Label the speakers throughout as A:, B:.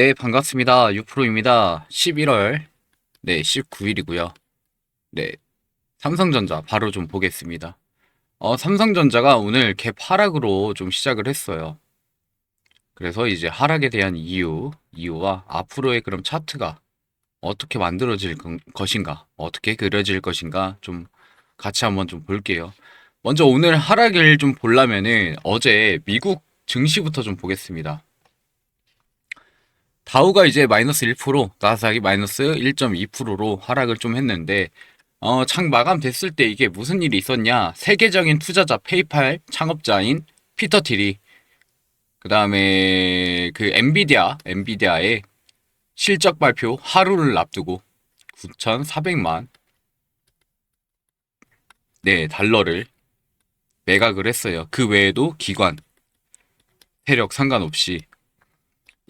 A: 네, 반갑습니다. 유프로입니다. 11월, 네, 19일이고요. 네, 삼성전자 바로 좀 보겠습니다. 어, 삼성전자가 오늘 갭 하락으로 좀 시작을 했어요. 그래서 이제 하락에 대한 이유, 이유와 앞으로의 그럼 차트가 어떻게 만들어질 건- 것인가, 어떻게 그려질 것인가 좀 같이 한번 좀 볼게요. 먼저 오늘 하락을 좀 보려면은 어제 미국 증시부터 좀 보겠습니다. 다우가 이제 마이너스 1%, 나스닥이 마이너스 1.2%로 하락을 좀 했는데, 어, 장 마감됐을 때 이게 무슨 일이 있었냐? 세계적인 투자자 페이팔 창업자인 피터 틸이, 그 다음에 그 엔비디아, 엔비디아의 실적 발표 하루를 앞두고 9,400만, 네, 달러를 매각을 했어요. 그 외에도 기관, 세력 상관없이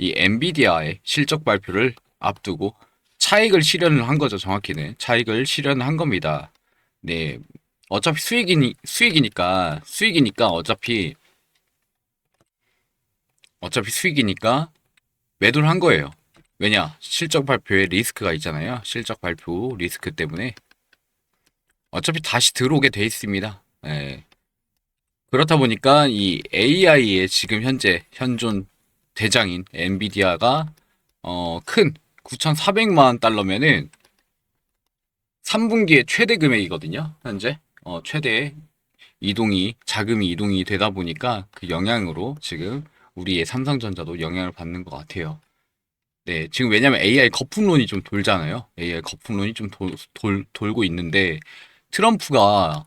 A: 이 엔비디아의 실적 발표를 앞두고 차익을 실현을 한 거죠. 정확히는 차익을 실현한 겁니다. 네, 어차피 수익이니 수익이니까 수익이니까 어차피 어차피 수익이니까 매도를 한 거예요. 왜냐? 실적 발표에 리스크가 있잖아요. 실적 발표 리스크 때문에 어차피 다시 들어오게 돼 있습니다. 네. 그렇다 보니까 이 AI의 지금 현재 현존 대장인 엔비디아가 어, 큰 9,400만 달러면은 3분기의 최대 금액이거든요. 현재 어, 최대 이동이 자금이 이동이 되다 보니까 그 영향으로 지금 우리의 삼성전자도 영향을 받는 것 같아요. 네, 지금 왜냐면 AI 거품론이 좀 돌잖아요. AI 거품론이 좀 돌, 돌, 돌고 있는데 트럼프가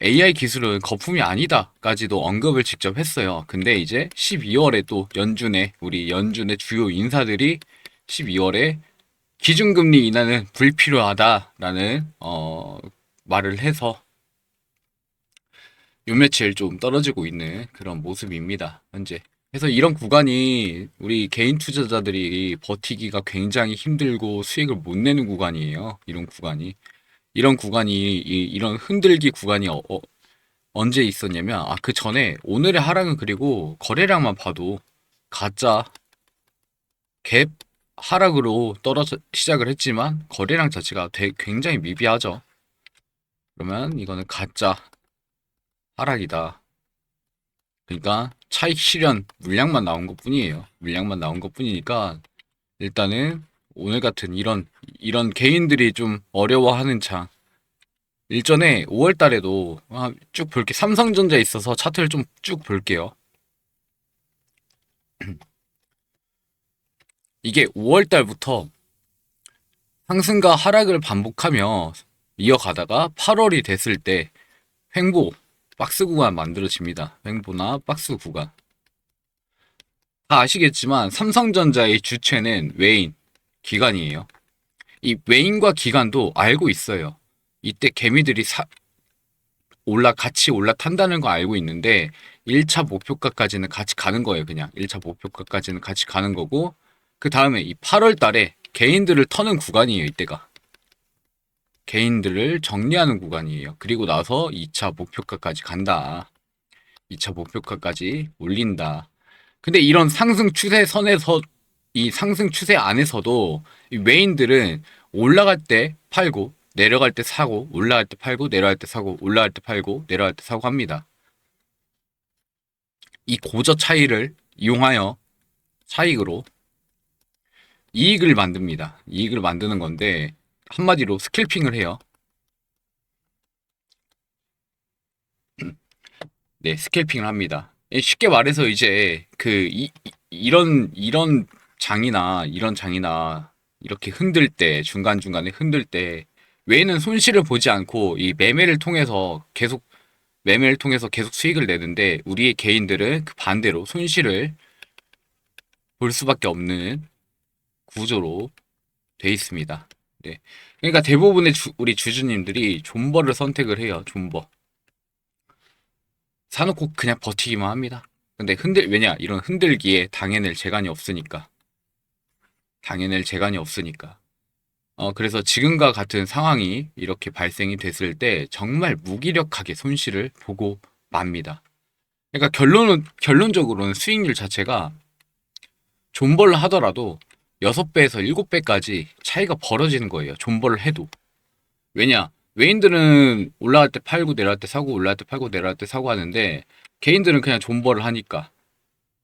A: AI 기술은 거품이 아니다까지도 언급을 직접 했어요. 근데 이제 12월에 또 연준의 우리 연준의 주요 인사들이 12월에 기준금리 인하는 불필요하다라는 어, 말을 해서 요 며칠 좀 떨어지고 있는 그런 모습입니다. 현재. 그래서 이런 구간이 우리 개인 투자자들이 버티기가 굉장히 힘들고 수익을 못 내는 구간이에요. 이런 구간이. 이런 구간이 이, 이 런 흔들기 구간이 어, 어, 언제 있었냐면 아 그 전에 오늘의 하락은 그리고 거래량만 봐도 가짜 갭 하락으로 떨어져 시작을 했지만 거래량 자체가 되, 굉장히 미비하죠. 그러면 이거는 가짜 하락이다. 그러니까 차익 실현 물량만 나온 것 뿐이에요. 물량만 나온 것 뿐이니까 일단은 오늘 같은 이런 이런 개인들이 좀 어려워하는 장 일전에 5월 달에도 아, 쭉 볼게 삼성전자에 있어서 차트를 좀 쭉 볼게요. 이게 5월 달부터 상승과 하락을 반복하며 이어가다가 8월이 됐을 때 횡보 박스 구간 만들어집니다. 횡보나 박스 구간. 다 아시겠지만 삼성전자의 주체는 외인, 기관이에요. 이 외인과 기관도 알고 있어요. 이때 개미들이 사, 올라 같이 올라탄다는 거 알고 있는데 1차 목표가까지는 같이 가는 거예요, 그냥. 1차 목표가까지는 같이 가는 거고 그 다음에 이 8월 달에 개인들을 터는 구간이에요, 이때가. 개인들을 정리하는 구간이에요. 그리고 나서 2차 목표가까지 간다. 2차 목표가까지 올린다. 근데 이런 상승 추세선에서 이 상승 추세 안에서도 이 외인들은 올라갈 때 팔고 내려갈 때 사고 올라갈 때 팔고 내려갈 때 사고 올라갈 때 팔고 내려갈 때 사고 합니다. 이 고저 차이를 이용하여 차익으로 이익을 만듭니다. 이익을 만드는 건데 한마디로 스킬핑을 해요. 네, 스캘핑을 합니다. 예, 쉽게 말해서 이제 그 이, 이- 이런 이런 장이나 이런 장이나 이렇게 흔들 때 중간중간에 흔들 때 외에는 손실을 보지 않고 이 매매를 통해서 계속 매매를 통해서 계속 수익을 내는데 우리의 개인들은 그 반대로 손실을 볼 수밖에 없는 구조로 돼 있습니다. 네. 그러니까 대부분의 주- 우리 주주님들이 존버를 선택을 해요. 존버. 사놓고 그냥 버티기만 합니다. 근데 흔들 왜냐? 이런 흔들기에 당해낼 재간이 없으니까. 당해낼 재간이 없으니까. 어, 그래서 지금과 같은 상황이 이렇게 발생이 됐을 때 정말 무기력하게 손실을 보고 맙니다. 그러니까 결론은 결론적으로는 수익률 자체가 존버를 하더라도 6배에서 7배까지 차이가 벌어지는 거예요. 존버를 해도. 왜냐? 외인들은 올라갈 때 팔고 내려갈 때 사고 올라갈 때 팔고 내려갈 때 사고 하는데 개인들은 그냥 존버를 하니까.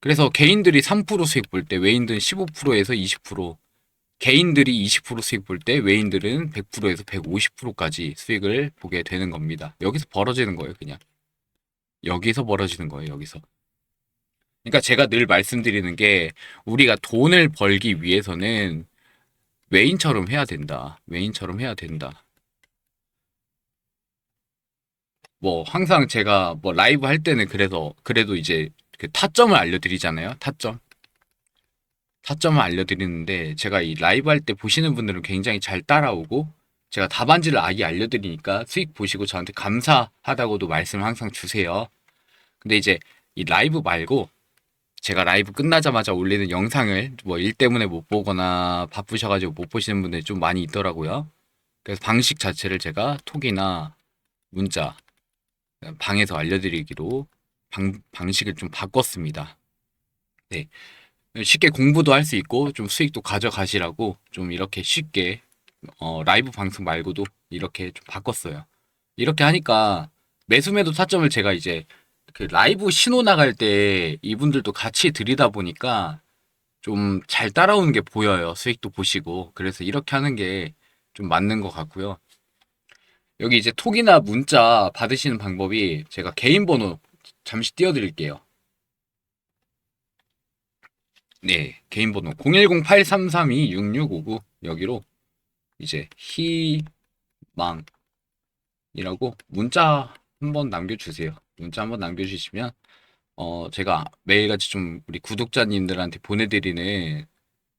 A: 그래서 개인들이 3% 수익 볼 때 외인들은 15%에서 20%, 개인들이 20% 수익 볼 때 외인들은 100%에서 150%까지 수익을 보게 되는 겁니다. 여기서 벌어지는 거예요, 그냥. 여기서 벌어지는 거예요, 여기서. 그러니까 제가 늘 말씀드리는 게 우리가 돈을 벌기 위해서는 외인처럼 해야 된다. 외인처럼 해야 된다. 뭐 항상 제가 뭐 라이브 할 때는 그래서 그래도 이제 그 타점을 알려드리잖아요. 타점. 타점을 알려드리는데 제가 이 라이브 할 때 보시는 분들은 굉장히 잘 따라오고 제가 답안지를 아예 알려드리니까 수익 보시고 저한테 감사하다고도 말씀을 항상 주세요. 근데 이제 이 라이브 말고 제가 라이브 끝나자마자 올리는 영상을 뭐 일 때문에 못 보거나 바쁘셔가지고 못 보시는 분들이 좀 많이 있더라고요. 그래서 방식 자체를 제가 톡이나 문자 방에서 알려드리기로 방, 방식을 좀 바꿨습니다. 네. 쉽게 공부도 할 수 있고 좀 수익도 가져가시라고 좀 이렇게 쉽게 어, 라이브 방송 말고도 이렇게 좀 바꿨어요. 이렇게 하니까 매수매도 타점을 제가 이제 그 라이브 신호 나갈 때 이분들도 같이 들이다 보니까 좀 잘 따라오는 게 보여요. 수익도 보시고. 그래서 이렇게 하는 게 좀 맞는 것 같고요. 여기 이제 톡이나 문자 받으시는 방법이 제가 개인 번호 잠시 띄워드릴게요. 네, 개인 번호 010-8332-6659 여기로 이제 희망이라고 문자 한번 남겨주세요. 문자 한번 남겨주시면 어 제가 매일같이 좀 우리 구독자님들한테 보내드리는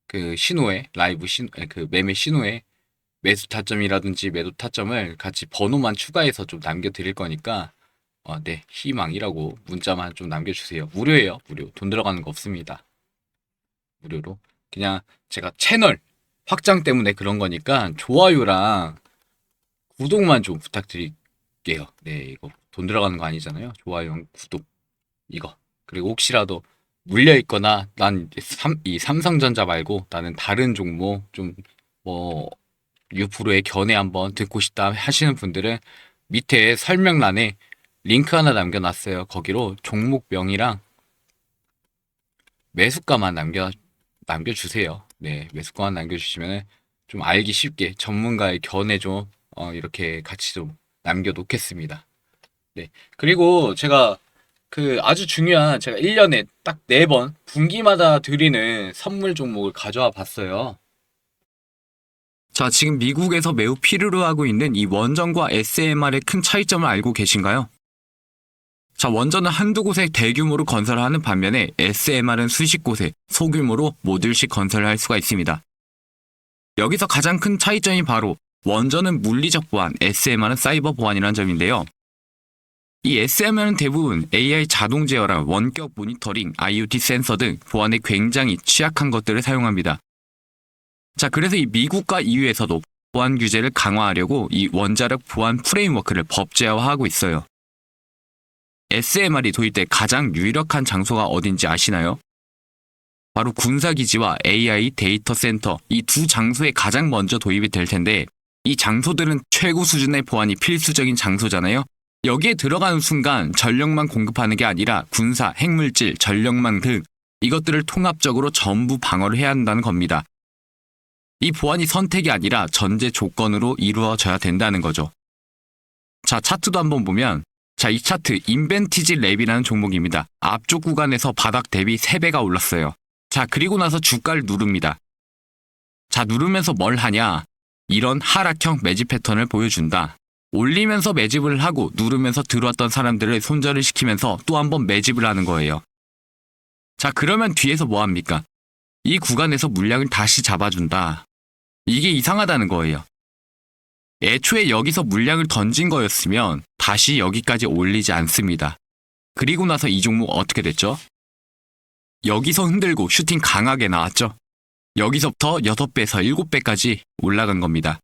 A: 그 신호에 라이브 신 그 매매 신호에 매수 타점이라든지 매도 타점을 같이 번호만 추가해서 좀 남겨드릴 거니까 어, 네 희망이라고 문자만 좀 남겨주세요. 무료예요, 무료. 돈 들어가는 거 없습니다. 무료로 그냥 제가 채널 확장 때문에 그런 거니까 좋아요랑 구독만 좀 부탁드릴게요. 네 이거 돈 들어가는 거 아니잖아요. 좋아요랑 구독 이거 그리고 혹시라도 물려 있거나 난 이 삼성전자 말고 나는 다른 종목 좀 뭐 유프로의 견해 한번 듣고 싶다 하시는 분들은 밑에 설명란에 링크 하나 남겨놨어요. 거기로 종목명이랑 매수가만 남겨 남겨주세요. 네, 매수가만 남겨주시면 좀 알기 쉽게 전문가의 견해 좀 어, 이렇게 같이 좀 남겨놓겠습니다. 네, 그리고 제가 그 아주 중요한 제가 1년에 딱 4번 분기마다 드리는 선물 종목을 가져와 봤어요. 자, 지금 미국에서 매우 필요로 하고 있는 이 원전과 SMR의 큰 차이점을 알고 계신가요? 자, 원전은 한두 곳에 대규모로 건설하는 반면에 SMR은 수십 곳에 소규모로 모듈씩 건설을 할 수가 있습니다. 여기서 가장 큰 차이점이 바로 원전은 물리적 보안, SMR은 사이버 보안이라는 점인데요. 이 SMR은 대부분 AI 자동 제어랑 원격 모니터링, IoT 센서 등 보안에 굉장히 취약한 것들을 사용합니다. 자, 그래서 이 미국과 EU에서도 보안 규제를 강화하려고 이 원자력 보안 프레임워크를 법제화하고 있어요. SMR이 도입될 가장 유력한 장소가 어딘지 아시나요? 바로 군사기지와 AI 데이터 센터 이 두 장소에 가장 먼저 도입이 될 텐데 이 장소들은 최고 수준의 보안이 필수적인 장소잖아요. 여기에 들어가는 순간 전력만 공급하는 게 아니라 군사, 핵물질, 전력망 등 이것들을 통합적으로 전부 방어를 해야 한다는 겁니다. 이 보안이 선택이 아니라 전제 조건으로 이루어져야 된다는 거죠. 자, 차트도 한번 보면 자, 이 차트 인벤티지 랩이라는 종목입니다. 앞쪽 구간에서 바닥 대비 3배가 올랐어요. 자, 그리고 나서 주가를 누릅니다. 자, 누르면서 뭘 하냐? 이런 하락형 매집 패턴을 보여준다. 올리면서 매집을 하고 누르면서 들어왔던 사람들을 손절을 시키면서 또 한 번 매집을 하는 거예요. 자, 그러면 뒤에서 뭐 합니까? 이 구간에서 물량을 다시 잡아준다. 이게 이상하다는 거예요. 애초에 여기서 물량을 던진 거였으면 다시 여기까지 올리지 않습니다. 그리고 나서 이 종목 어떻게 됐죠? 여기서 흔들고 슈팅 강하게 나왔죠? 여기서부터 6배에서 7배까지 올라간 겁니다.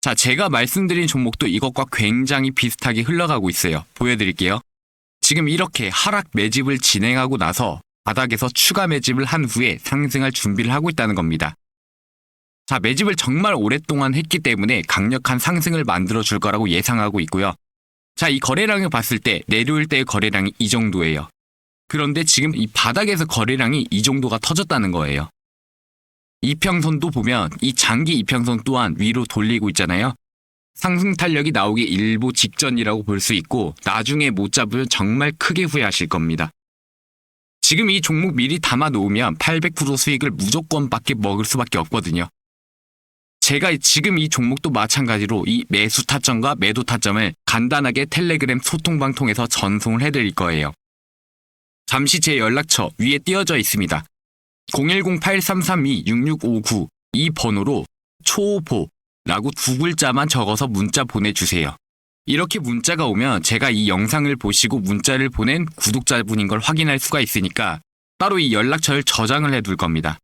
A: 자, 제가 말씀드린 종목도 이것과 굉장히 비슷하게 흘러가고 있어요. 보여드릴게요. 지금 이렇게 하락 매집을 진행하고 나서
B: 바닥에서 추가 매집을 한 후에 상승할 준비를 하고 있다는 겁니다. 자, 매집을 정말 오랫동안 했기 때문에 강력한 상승을 만들어 줄 거라고 예상하고 있고요. 자, 이 거래량을 봤을 때 내려올 때의 거래량이 이 정도예요. 그런데 지금 이 바닥에서 거래량이 이 정도가 터졌다는 거예요. 이평선도 보면 이 장기 이평선 또한 위로 돌리고 있잖아요. 상승 탄력이 나오기 일보 직전이라고 볼 수 있고 나중에 못 잡으면 정말 크게 후회하실 겁니다. 지금 이 종목 미리 담아 놓으면 800% 수익을 무조건 밖에 먹을 수밖에 없거든요. 제가 지금 이 종목도 마찬가지로 이 매수 타점과 매도 타점을 간단하게 텔레그램 소통방 통해서 전송을 해드릴 거예요. 잠시 제 연락처 위에 띄어져 있습니다. 010-8332-6659 이 번호로 초보라고 두 글자만 적어서 문자 보내주세요. 이렇게 문자가 오면 제가 이 영상을 보시고 문자를 보낸 구독자분인 걸 확인할 수가 있으니까 따로 이 연락처를 저장을 해둘 겁니다.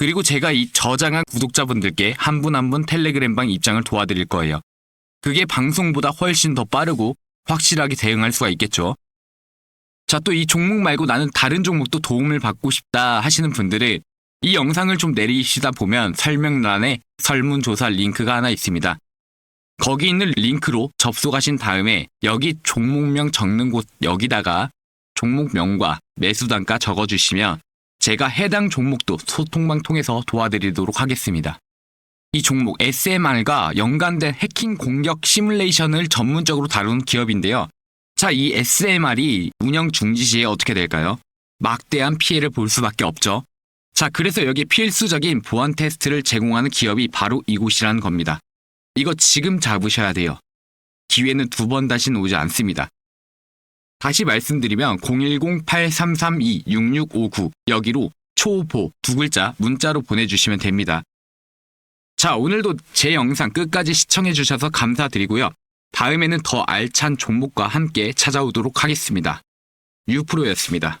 B: 그리고 제가 이 저장한 구독자분들께 한 분 한 분 텔레그램방 입장을 도와드릴 거예요. 그게 방송보다 훨씬 더 빠르고 확실하게 대응할 수가 있겠죠. 자, 또 이 종목 말고 나는 다른 종목도 도움을 받고 싶다 하시는 분들은 이 영상을 좀 내리시다 보면 설명란에 설문조사 링크가 하나 있습니다. 거기 있는 링크로 접속하신 다음에 여기 종목명 적는 곳 여기다가 종목명과 매수단가 적어주시면 제가 해당 종목도 소통방 통해서 도와드리도록 하겠습니다. 이 종목 SMR과 연관된 해킹 공격 시뮬레이션을 전문적으로 다루는 기업인데요. 자, 이 SMR이 운영 중지 시에 어떻게 될까요? 막대한 피해를 볼 수밖에 없죠. 자, 그래서 여기 필수적인 보안 테스트를 제공하는 기업이 바로 이곳이라는 겁니다. 이거 지금 잡으셔야 돼요. 기회는 두 번 다시는 오지 않습니다. 다시 말씀드리면 010-8332-6659 여기로 초보 두 글자 문자로 보내주시면 됩니다. 자, 오늘도 제 영상 끝까지 시청해주셔서 감사드리고요. 다음에는 더 알찬 종목과 함께 찾아오도록 하겠습니다. 유프로였습니다.